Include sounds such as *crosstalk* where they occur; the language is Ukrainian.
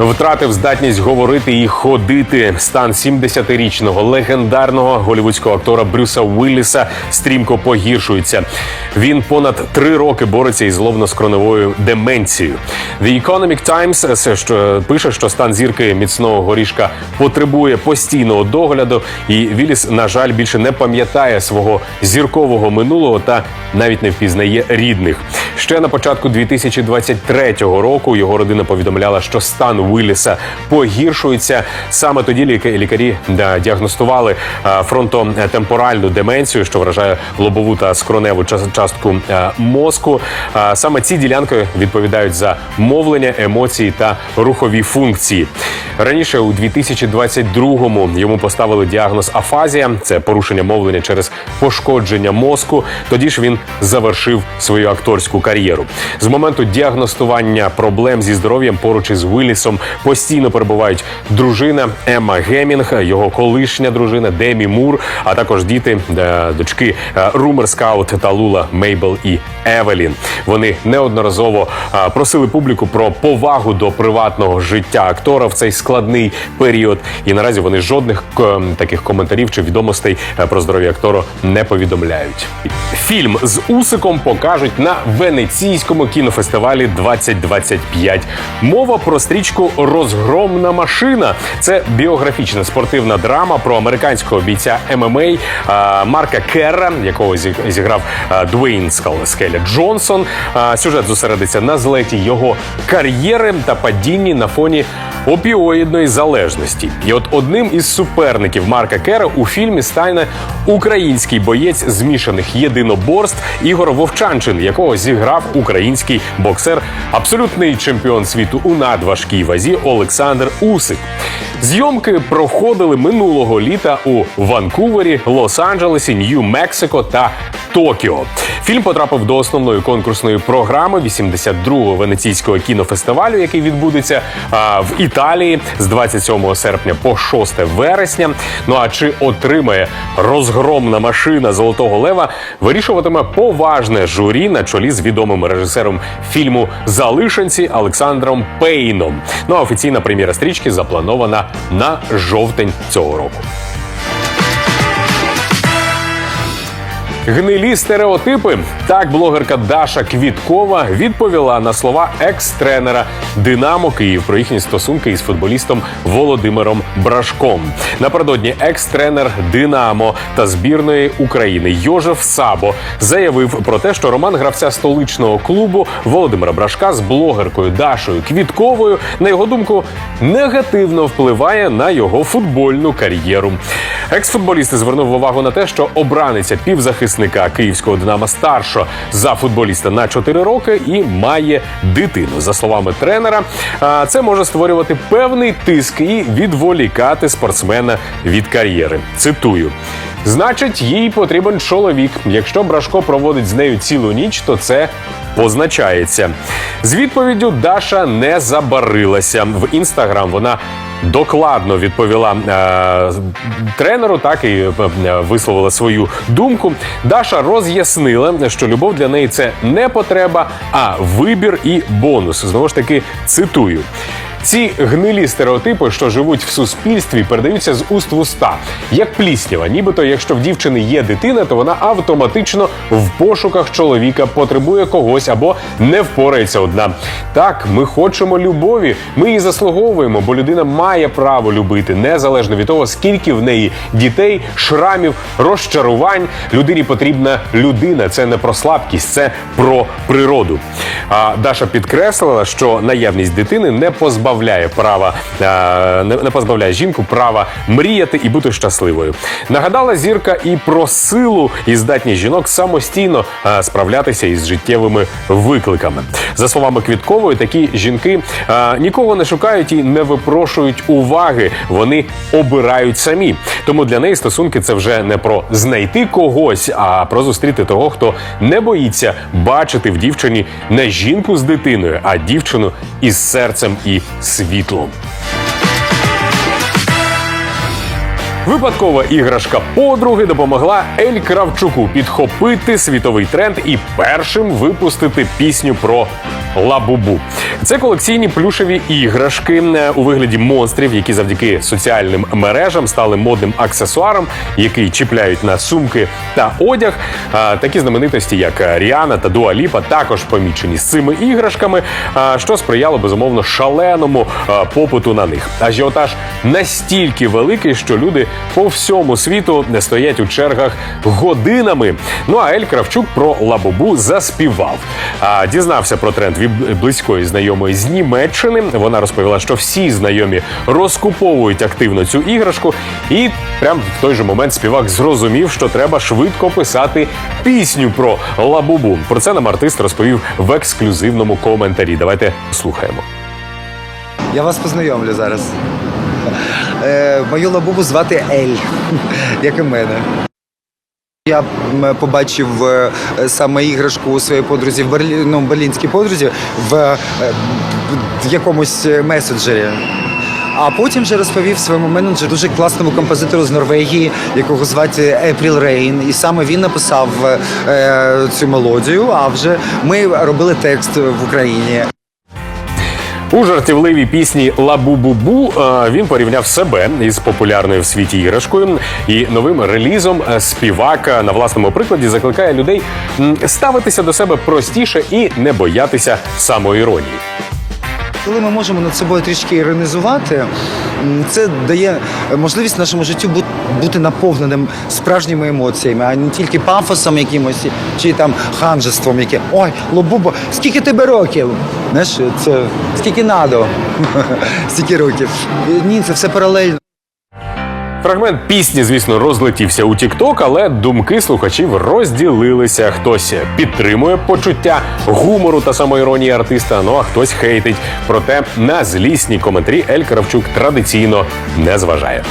Втратив здатність говорити і ходити. Стан 70-річного легендарного голівудського актора Брюса Уілліса стрімко погіршується. Він понад три роки бореться із зловно-скроневою деменцією. The Economic Times е, що пише, що стан зірки міцного горішка потребує постійного догляду, і Вілліс, на жаль, більше не пам'ятає свого зіркового минулого та навіть не впізнає рідних. Ще на початку 2023 року його родина повідомляла, що стан Уілліса погіршується. Саме тоді ліка- лікарі діагностували е, фронтотемпоральну деменцію, що вражає лобову та скроневу час- частку е, мозку. Е, Саме ці ділянки відповідають за мовлення, емоції та рухові функції. Раніше у 2022-му йому поставили діагноз афазія, це порушення мовлення через пошкодження мозку. Тоді ж він завершив свою акторську кар'єру. З моменту діагностування проблем зі здоров'ям поруч із Виллісом постійно перебувають дружина Емма Гемінг, його колишня дружина Демі Мур, а також діти, е, дочки е, Румер Скаут та Лула Мейбл і Евелін. Вони неодноразово е, просили публіку про повагу до приватного життя актора в цей складний період. І наразі вони жодних таких коментарів чи відомостей про здоров'я актора не повідомляють. Фільм з Усиком покажуть на Венеційському кінофестивалі 2025. Мова про стрічку Розгромна машина. Це біографічна спортивна драма про американського бійця ММА е, Марка Керра, якого зі- зіграв е, Дуейн Скеля Джонсон. Е, Сюжет зосередиться на злеті його кар'єри та падінні на фоні опіоїдної залежності. І от одним із суперників Марка Кера у фільмі стане український боєць змішаних єдиноборств Ігор Вовчанчин, якого зіграв український боксер, абсолютний чемпіон світу у надважкій вазі Олександр Усик. Зйомки проходили минулого літа у Ванкувері, Лос-Анджелесі, Нью-Мексико та Токіо. Фільм потрапив до основної конкурсної програми 82-го венеційського кінофестивалю, який відбудеться а, в Італії з 27 серпня по 6 вересня. Ну а чи отримає розгромна машина Золотого Лева, вирішуватиме поважне журі на чолі з відомим режисером фільму Залишенці Олександром Пейном. Ну а офіційна прем'єра стрічки запланована на жовтень цього року. Гнилі стереотипи. Так блогерка Даша Квіткова відповіла на слова екс-тренера Динамо Київ про їхні стосунки із футболістом Володимиром Брашком. Напередодні екс-тренер Динамо та збірної України Йожеф Сабо заявив про те, що роман гравця столичного клубу Володимира Брашка з блогеркою Дашою Квітковою, на його думку, негативно впливає на його футбольну кар'єру. Екс-футболіст звернув увагу на те, що обраниця півзахисника київського Динамо старшо за футболіста на 4 роки і має дитину. За словами тренера, це може створювати певний тиск і відволікати спортсмена від кар'єри. Цитую. Значить, їй потрібен чоловік. Якщо Брашко проводить з нею цілу ніч, то це позначається. З відповіддю Даша не забарилася в інстаграм. Вона докладно відповіла е, тренеру, так і е, висловила свою думку. Даша роз'яснила, що любов для неї це не потреба, а вибір і бонус. Знову ж таки, цитую. Ці гнилі стереотипи, що живуть в суспільстві, передаються з уст в уста, як пліснява. Нібито, якщо в дівчини є дитина, то вона автоматично в пошуках чоловіка потребує когось або не впорається одна. Так, ми хочемо любові, ми її заслуговуємо, бо людина має право любити, незалежно від того, скільки в неї дітей, шрамів, розчарувань. Людині потрібна людина. Це не про слабкість, це про природу. А Даша підкреслила, що наявність дитини не позбавляє права, е, не не позбавляє жінку права мріяти і бути щасливою. Нагадала зірка і про силу і здатність жінок самостійно е, справлятися із життєвими викликами. За словами Квіткової, такі жінки е, нікого не шукають і не випрошують уваги. Вони обирають самі. Тому для неї стосунки це вже не про знайти когось, а про зустріти того, хто не боїться бачити в дівчині не жінку з дитиною, а дівчину із серцем і світлом. Випадкова іграшка подруги допомогла Ель Кравчуку підхопити світовий тренд і першим випустити пісню про Лабубу. Це колекційні плюшеві іграшки е, у вигляді монстрів, які завдяки соціальним мережам стали модним аксесуаром, який чіпляють на сумки та одяг. Такі знаменитості, як Ріана та Дуа Ліпа, також помічені з цими іграшками, що сприяло безумовно шаленому попиту на них. Ажіотаж настільки великий, що люди по всьому світу не стоять у чергах годинами. Ну а Ель Кравчук про лабубу заспівав. Дізнався про тренд від близької знайомої з Німеччини. Вона розповіла, що всі знайомі розкуповують активно цю іграшку, і прямо в той же момент співак зрозумів, що треба швидко писати пісню про лабубу. Про це нам артист розповів в ексклюзивному коментарі. Давайте слухаємо. Я вас познайомлю зараз. Е, мою лабубу звати Ель, *laughs* як і мене. Я побачив е, саме іграшку у своїй подрузі в Берлі... ну, берлінській подрузі в, е, в якомусь меседжері. А потім вже розповів своєму менеджеру дуже класному композитору з Норвегії, якого звати April Rain. І саме він написав е, цю мелодію. А вже ми робили текст в Україні. У жартівливій пісні Лабу-бу-бу е, він порівняв себе із популярною в світі іграшкою і новим релізом співака співак на власному прикладі закликає людей ставитися до себе простіше і не боятися самоіронії. Коли ми можемо над собою трішки іронізувати, це дає можливість нашому життю бути наповненим справжніми емоціями, а не тільки пафосом якимось чи там ханжеством, яке ой, лобубо, скільки тебе років? Знаєш, це скільки надо, *laughs* стільки років. Ні, це все паралельно. Фрагмент пісні, звісно, розлетівся у Тікток, але думки слухачів розділилися. Хтось підтримує почуття гумору та самоіронії артиста, ну а хтось хейтить. Проте на злісні коментарі Ель Кравчук традиційно не зважає.